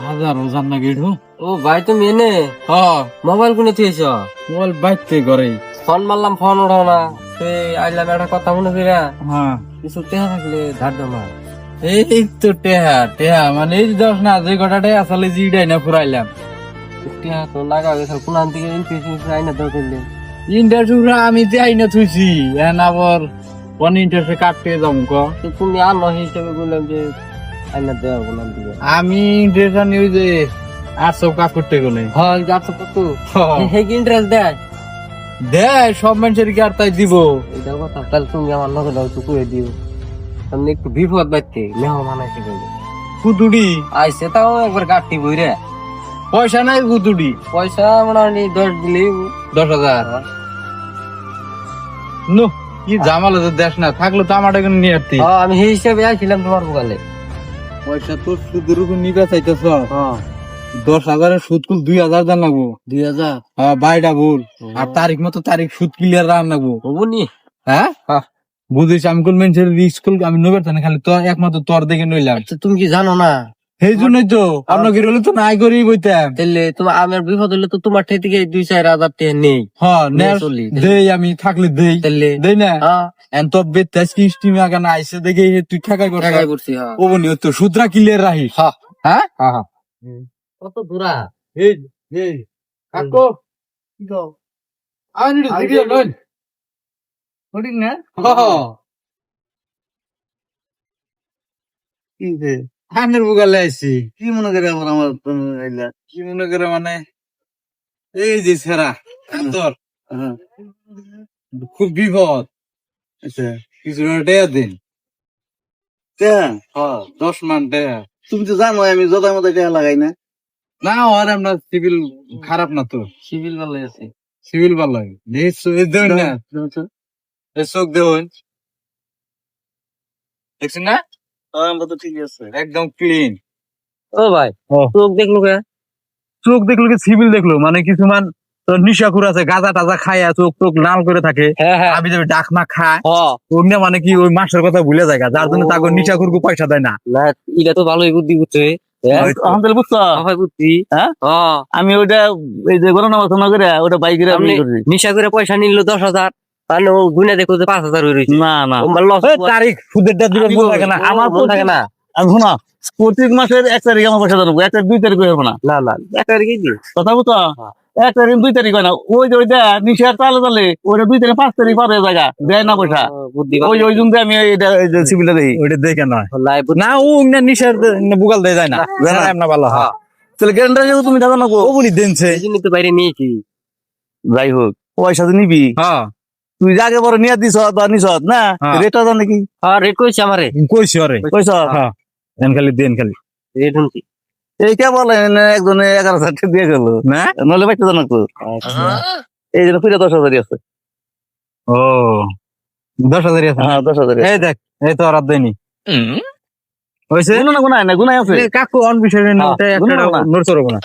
হাজার হাজার না গেড়ু। ও ভাই তুমি এনে হ মোবাইল কোনে থুয়েছ মোবাইল বাইতে করে ফোন মারলাম ফোন ওঠাও না। সে আইলাম একটা কথা মনে করিয়া হ্যাঁ। কিছু টেহা থাকলে ধার দামা এই তো টেহা টেহা মানে এই দশ না যে কটাটাই আসলে জিডাই না ফুরাইলাম। টেহা তো লাগা গেছে কোন দিকে ইনফেকশন আইনা ইন্টারভিউ আমি যাই না থুইছি এখন আবার কোন ইন্টারভিউ কাটতে তো তুমি আনো হিসেবে বললাম যে আইনা দেওয়া আমি ইন্টারভিউ নিউ যে কাজ করতে গেলে। হয় যাচ্ছ কত হে কি ইন্টারেস্ট দেয়? দেয় সব মানুষের কি আর তাই দিব? এটা কথা তাহলে তুমি আমার লগে দাও তো দিও। একটু বিপদ বাড়তে মেহমান এসে গেলে। কুতুড়ি? আইসে তাও একবার গাঠি বই রে পয়সা নাই কুতুড়ি? পয়সা মোটামুটি দশ দিলি দশ হাজার? নো কি জামালা তো দেশ না থাকলে তো আমার নিয়ে আসতি হ্যাঁ, আমি সেই হিসাবে আইছিলাম তোমার বগালে পয়সা তো সুদের উপর নিবে চাইতেছ। হ্যাঁ। দশ হাজারের সুদ কুল দুই হাজার দান লাগবো। দুই হাজার? হ্যাঁ বাইটা ভুল। আর তারিখ মতো তারিখ সুদ ক্লিয়ার রান লাগবো। হব নি হ্যাঁ? হ্যাঁ। বুঝিস আমি কোন মানুষের স্কুল আমি নবের না খালি তো একমাত্র তোর দেখে নইলাম। আচ্ছা তুমি কি জানো না? সেই জন্যই তো কি হলে তো নাই করেই বইতাম। তাহলে তোমার আমার বিপদ হলে তো তোমার ঠে থেকে দুই চার হাজার টাকা নেই। হ্যাঁ নে চলি। দেই আমি থাকলে দেই। তাহলে দেই না? হ্যাঁ। এন তো বেতাস কি স্টিম আগে না আইসে দেখে তুই ঠেকাই কর টাকাই পড়ছি হ্যাঁ। ও বনি তো সুদরা ক্লিয়ার রাখিস হ্যাঁ। হ্যাঁ? হ্যাঁ হ্যাঁ। কত দূরা? এই এই কাকো। আমি ভিডিও লইন ঠিক না? কি রে হানের বুগালে আইছি। কি মনে করে আমার আমার কি মনে করে মানে? এই যে সেরা তোর খুব বিপদ। আচ্ছা কিছু ডেয়া দিন। হ্যাঁ দশ মান ডেয়া তুমি তো জানো আমি যথা মতো টাকা লাগাই না। না আর আমরা সিভিল খারাপ না তো। সিভিল ভালো আছে। সিভিল ভালো দেন না। এই চোখ দেউন দেখছেন না? আমরা তো ঠিক আছে। একদম ক্লিন ও ভাই চোখ দেখল কে? চোখ দেখল কি সিভিল দেখল? মানে কিছুমান নিশাকুর আছে গাঁজা টাজা খায় চোখ চোখ লাল করে থাকে। হ্যাঁ হ্যাঁ। আমি যাবে ডাকমা খায়। হ্যাঁ অন্য মানে কি ওই মাসের কথা ভুলে যায় যার জন্য তাকে নিশাকুরকু পয়সা দেয় না। না এটা তো ভালোই বুদ্ধি বুঝছ হয়? আমি ওইটা এই যে গণনা বাসনা করে ওটা বাইকের আপনি নিশা করে। পয়সা নিল দশ হাজার। তাহলে ও গুনে দেখো যে পাঁচ হাজার রয়েছে। না না। তারিখ সুদের দিবেন থাকে না আমার থাকে না। আমি শোনা প্রত্যেক মাসের এক তারিখ আমার পয়সা দেবো এক তারিখ দুই তারিখ হবে না। না না একটা রেখে দিও কথা হ্যাঁ। এক তারিখ দুই তারিখ হয় না। ওই যে ওইটা নিশার চালে চালে ওইটা দুই তারিখ পাঁচ তারিখ জায়গা দেয় না পয়সা। ওই ওই জন্য আমি এইটা সিভিলটা দিই। ওইটা দেখে নয় না ও না নিশার বুগাল দেয় যায় না। জানা ভালো হ্যাঁ। তাহলে গ্যারেন্টার তুমি জানো না ও বলি দেনছে। এই জন্য তো বাইরে নিয়েছি যাই হোক। পয়সা তো নিবি। হ্যাঁ। তুই যাকে বড় নিয়ে দিস বা নিস না? হ্যাঁ। রেটটা জানে কি? হ্যাঁ রেট কইছে আমারে। কইছি আরে। পয়সা হ্যাঁ। দেন খালি দেন খালি। রেট শুনছি এই কে বলে একজনে এগারো হাজার টাকা দিয়ে গেল। না? নলে বাইতে জানো তো। এই জন্য পুরো দশ হাজারই আছে। ও। দশ হাজার আছে। হ্যাঁ দশ হাজার এই দেখ এই তো আর দেয়নি। হয়েছে গুনা গুনায় না গুনায় আছে। কাকু অন বিষয় হ্যাঁ, না। নড়তে পারব না।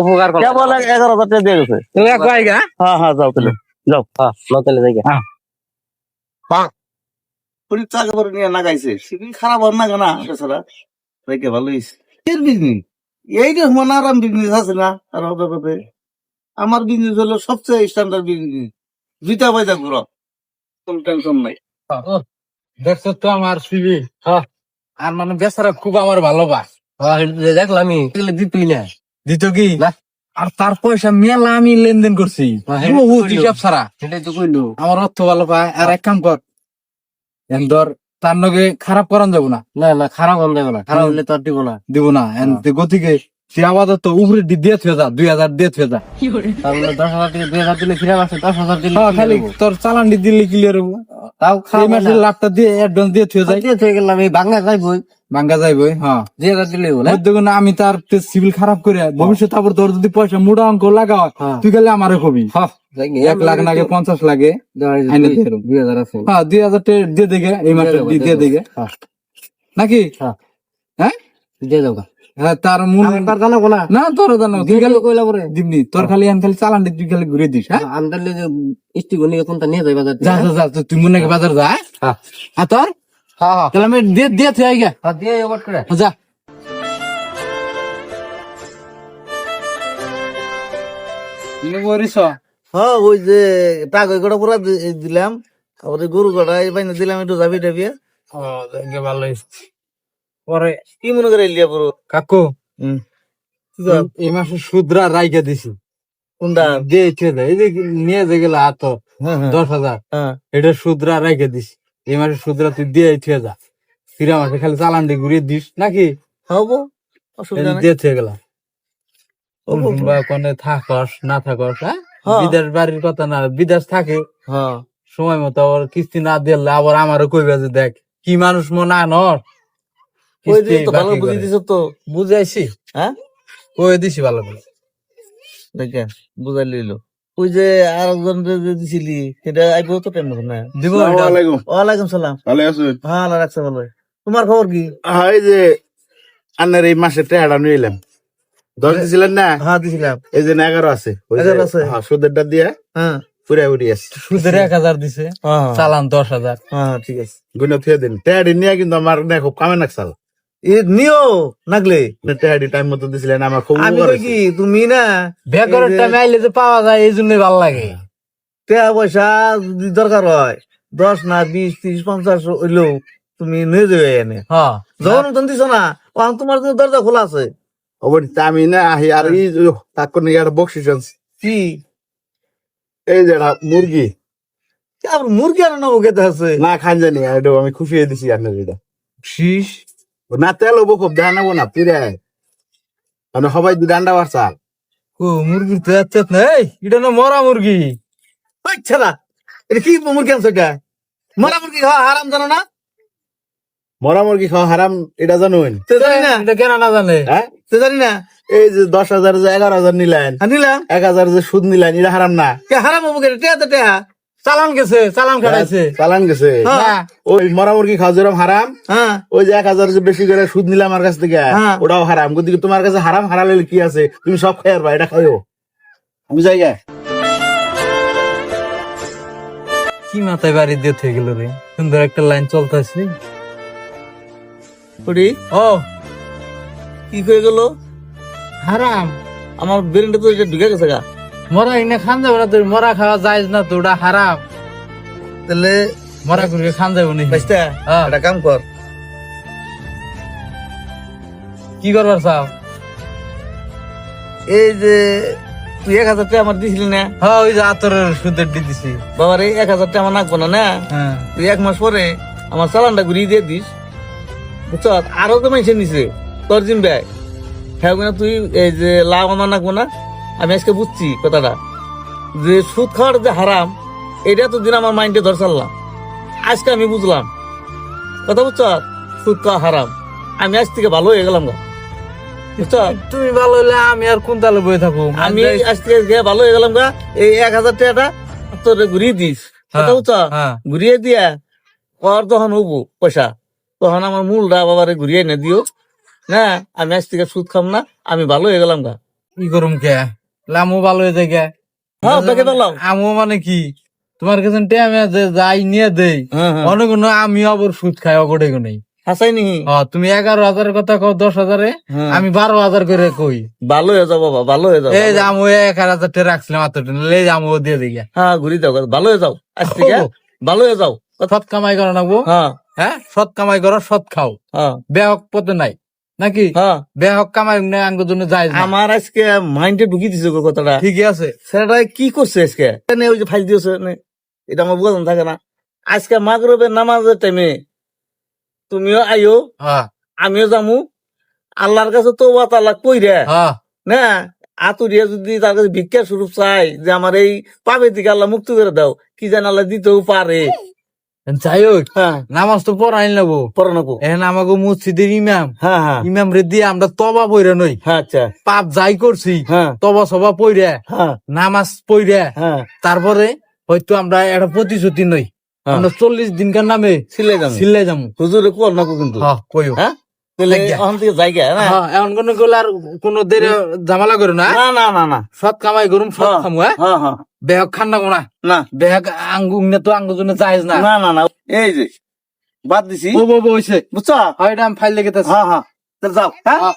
উপকার করো কে বলে এগারো হাজার টাকা দিয়ে গেছে? তো এক আইগা হ্যাঁ হ্যাঁ যাও তাহলে। হ্যাঁ নতালে জায়গা পুরি টাকা করে নিয়ে লাগাইছে সিভিল খারাপ আর না কেনা তাছাড়া রেখে ভালো এর বিজনেস? এইটা আরাম বিজনেস আছে না আর হবে হবে আমার বিজনেস হলো সবচেয়ে স্ট্যান্ডার্ড বিজনেস। জুতা পয়সা ঘুরো। কোনো টেনশন নাই। দেখছ তো আমার সিবি আর মানে বেচারা খুব আমার ভালোবাস। দেখলাম আমি দিতুই না। দিত কি না। আর তার পয়সা মেলা আমি লেনদেন করছি। হ্যাঁ, এটা বহুত কইলো। হিসাব ছাড়া। সেটাই তো কইলো। আমার অর্থ ভালো পায়। আর এক কাম কর ধর তার নগে খারাপ করান যাব না। না না খারাপ হন যাবে না। খারাপ হলে তো আর দিব না। দিব না। হ্যাঁ। গতিকে সে আপাতত উপরে দি- দিয়ে থুয়ে যা দুই হাজার দিয়ে থুয়ে যা। তাহলে দশ হাজার থেকে দুই হাজার দিলে ফিরে মাসে দশ হাজার দিলে হ্যাঁ, খালি তোর চালানটি দিলে ক্লিয়ার হব। তাও খাওয়া মাসের লাভটা দিয়ে অ্যাডভান্স দিয়ে থুয়ে যাই থেকে গেলাম এই বাংলা যাইবই। ভাঙ্গা যাইবো হ্যাঁ। হাজার দিলে বলে মধ্যে না আমি তার সিভিল খারাপ করে ভবিষ্যৎ আবার তোর যদি পয়সা মোটা অঙ্ক লাগাও হ্যাঁ। তুই গেলে আমারে কবি হ্যাঁ এক লাখ লাগে পঞ্চাশ লাগে দুই হাজার আছে। হ্যাঁ দুই হাজার দিয়ে দেখে এই মাসে দিয়ে দেখে হ্যাঁ। নাকি? হ্যাঁ। হ্যাঁ? দিয়ে দেবো। হ্যাঁ হ্যাঁ, তার মূল তার জানা না। তোর জানা তুই খালি কইলা পরে। দিবনি। তোর খালি আন খালি তুই খালি ঘুরে দিস হ্যাঁ? হ্যাঁ আন্দার লে কোনটা নিয়ে যাই বাজার যা হ্যাঁ? যা যা তুই দিলাম। তারপরে গরু কটা এই দিলাম একটু যাবি টাবিয়া ভালো পরে কি মনে করে লিয়া পুরো কাকু এই মাসে সুদ্রা রাইকা দিছি। কোনটা? দিয়ে ছেড়ে এই যে নিয়ে যে গেল হাত হ্যাঁ হ্যাঁ। দশ হাজার। হ্যাঁ। এটা সুদ্রা রেখে দিস এই মাসে সুদ্রা তুই দিয়ে থুয়ে যা। ফিরা মাসে খালি চালান দিয়ে ঘুরিয়ে দিস নাকি? হব দিয়ে থুয়ে গেলাম। কোনে থাকস না থাকস হ্যাঁ। বিদেশ বাড়ির কথা না বিদেশ থাকে। সময় মতো আবার কিস্তি না দিলে আবার আমারও কইবে যে দেখ কি মানুষ মনে আনর ওই তো ভালো বাকি বুঝি তো বুঝাইছি? হ্যাঁ? দিছি ভালো করে। দেখে বুঝাই লইলো। ওই যে আর একজন যে যে দিছিলি সেটা আইবো তো টাইম না? দিব আসসালামু ওয়ালাইকুম সালাম। ভালো হ্যাঁ ভালো তোমার খবর কি? হ্যাঁ এই যে আন্নার এই মাসে টেহাটা নিয়ে এলাম দশ দিছিলেন না? হ্যাঁ দিছিলাম। এই যে এগারো আছে। এগারো আছে? হ্যাঁ, সুদেরটা দিয়ে হ্যাঁ। পুরা উড়ি আছে সুদের এক হাজার দিছে। হ্যাঁ। চালান দশ হাজার। হ্যাঁ ঠিক আছে। গুনে থুয়ে দিন। টেহাডি নিয়ে কিন্তু আমার না খুব কামে নাকসাল এ নিও নাগলে। টাইম মতো দিছিলেন আমার খুব আমি কি তুমি না বেকারের এই আইলে যে পাওয়া যায় এই জন্যই ভালো লাগে। টাকা পয়সা যদি দরকার হয় দশ না বিশ ত্রিশ পঞ্চাশ হইলেও তুমি নিয়ে যাবে এনে। হ্যাঁ। যখন মতন দিছ না তখন তোমার জন্য দরজা খোলা আছে। আমি না আহি আর এই যে তাক নিয়ে একটা বকশিস আনছি। কি? এই যে মুরগি। মুরগি আর নবো খেতে আছে? না খান জানি আমি খুশি হয়ে দিছি আপনার শীষ না তেল হব খুব দেখা নেব না পুরে মানে সবাই দুটা আন্ডা বাড়ছা। ও মুরগির তো যাচ্ছে না এটা না মরা মুরগি। ছেলা এটা কি মুরগি আনছো এটা? মরা মুরগি খাওয়া হারাম জানো না? মরা মুরগি খাওয়া হারাম এটা জানুন। তে জানি না। এটা কেন না জানে? হ্যাঁ? তে জানি না। এই যে দশ হাজার যে এগারো হাজার নিলেন নিলাম। এক হাজার যে সুদ নিলেন এটা হারাম না। কে হারাম হব কেটে টেয়া তো টেয়া। চালান গেছে চালান কাটাইছে চালান গেছে। হ্যাঁ। ওই মরা মুরগি খাওয়া যেরকম হারাম হ্যাঁ। ওই যে এক হাজার বেশি করে সুদ নিলাম আমার কাছ থেকে হ্যাঁ। ওটাও হারাম। কিন্তু তোমার কাছে হারাম হারালে কি আছে? তুমি সব খাই আর এটা খাইও। আমি যাই কি মাথায় বাড়ি দিয়ে থেকে গেল রে? সুন্দর একটা লাইন চলতেছে। ও। কি হয়ে গেল? হারাম। আমার ব্রেনটা তো এটা ঢুকে গেছে গা। মরা এনে খান যাবে না তুই মরা খাওয়া যায় না তো ওটা হারাম। তাহলে মরা করে খান যাবে না। হ্যাঁ। একটা কাম কর। কি করবার চাও? এই যে তুই এক হাজার টাকা আমার দিছিলি না? হ্যাঁ ওই যে আতরের সুদের দিয়ে দিছি। বাবার এই এক হাজার টাকা আমার নাকবো না না? হ্যাঁ। তুই এক মাস পরে আমার চালানটা ঘুরিয়ে দিয়ে দিস। বুঝছ? আরও তো মাইসে নিছে তোর জিম ব্যাগ হ্যাঁ তুই এই যে লাভ আমার নাকবো না? আমি আজকে বুঝছি কথাটা। যে সুদ খাওয়ার যে হারাম এটা তো দিন আমার মাইন্ডে ধর চাললাম। আজকে আমি বুঝলাম। কথা বুঝছ? সুদ খাওয়া হারাম। আমি আজ থেকে ভালো হয়ে গেলাম গা। তুমি ভালো হলে আমি আর কোন তালে বয়ে থাকব? আমি আজ থেকে ভালো হয়ে গেলাম গা। এই এক হাজার টাকাটা তোর ঘুরিয়ে দিস। কথা বুঝছ? হ্যাঁ। ঘুরিয়ে দিয়া কর তখন হব পয়সা। তখন আমার মূলটা বাবারে ঘুরিয়ে এনে দিও। না আমি আজ থেকে সুদ খাম না। আমি ভালো হয়ে গেলাম গা। কি করুম কে? লামও ভালো হয়ে যায় কে হ্যাঁ দিলাম আমও মানে কি? তোমার কাছে টাইমে যে যাই নিয়ে দেই। হ্যাঁ হ্যাঁ। অনেক আমি আবার সুদ খাই অগটে নেই তুমি এগারো হাজারের কথা কও দশ হাজারে। আমি বারো হাজার করে কই। ভালো হয়ে যাও বাবা ভালো হয়ে যাও এই যে আমি এক হাজার টাকা রাখছিলাম এত যে আমি দিয়ে দিই। হ্যাঁ ঘুরি যাও ভালো হয়ে যাও থেকে ভালো হয়ে যাও। সৎ কামাই করো নাকবো হ্যাঁ। সৎ কামাই করো সৎ খাও। বেহক পথে নাই। নাকি? হ্যাঁ। বেহক কামাই না আঙ্গ জন্য যায় আমার আজকে মাইন্ডে ঢুকি দিছে গো কথাটা। ঠিকই আছে। সেটা কি করছে আজকে? ওই যে ফাইল দিয়েছে নে। এটা আমার বোঝানো থাকে না। আজকে মাগরবের নামাজের টাইমে তুমিও আইও হ্যাঁ। আমিও যামু। আল্লাহর কাছে তো তালাক কই রে হ্যাঁ। না আতুরিয়া যদি তার কাছে ভিক্ষা স্বরূপ চাই যে আমার এই পাবে দিকে আল্লাহ মুক্ত করে দাও কি জানি আল্লাহ দিতেও পারে। যাই হোক হ্যাঁ। নামাজ তো পড়াই নেব পড়ো নাকো এখন আমাকে মসজিদের ইমাম। হ্যাঁ হ্যাঁ। ইমাম রে দিয়ে আমরা তবা পইরা নই। আচ্ছা। পাপ যাই করছি তবা সবা পইরা নামাজ পইরা তারপরে হয়তো আমরা একটা প্রতিশ্রুতি নই। আমরা চল্লিশ দিনকার নামে সিলে যাব সিলাই যাব হুজুরে কর নাকো কিন্তু। হ্যাঁ কইও। হ্যাঁ? হ্যাঁ এমন কোন গেলে কোন দেরি ঝামেলা করো না। না না না সৎ কামাই করুম সৎ হ্যাঁ। খামু হ্যাঁ? হ্যাঁ হ্যাঁ। বেহক খান না কোনা। না। বেহক আঙ্গুং না তো আঙ্গু জন্য যাইজ না। না না না। এই যে বাদ দিছি। ও বো বইছে বুঝছ? হয় ফাইল লেগে হ্যাঁ হ্যাঁ। যাও হ্যাঁ।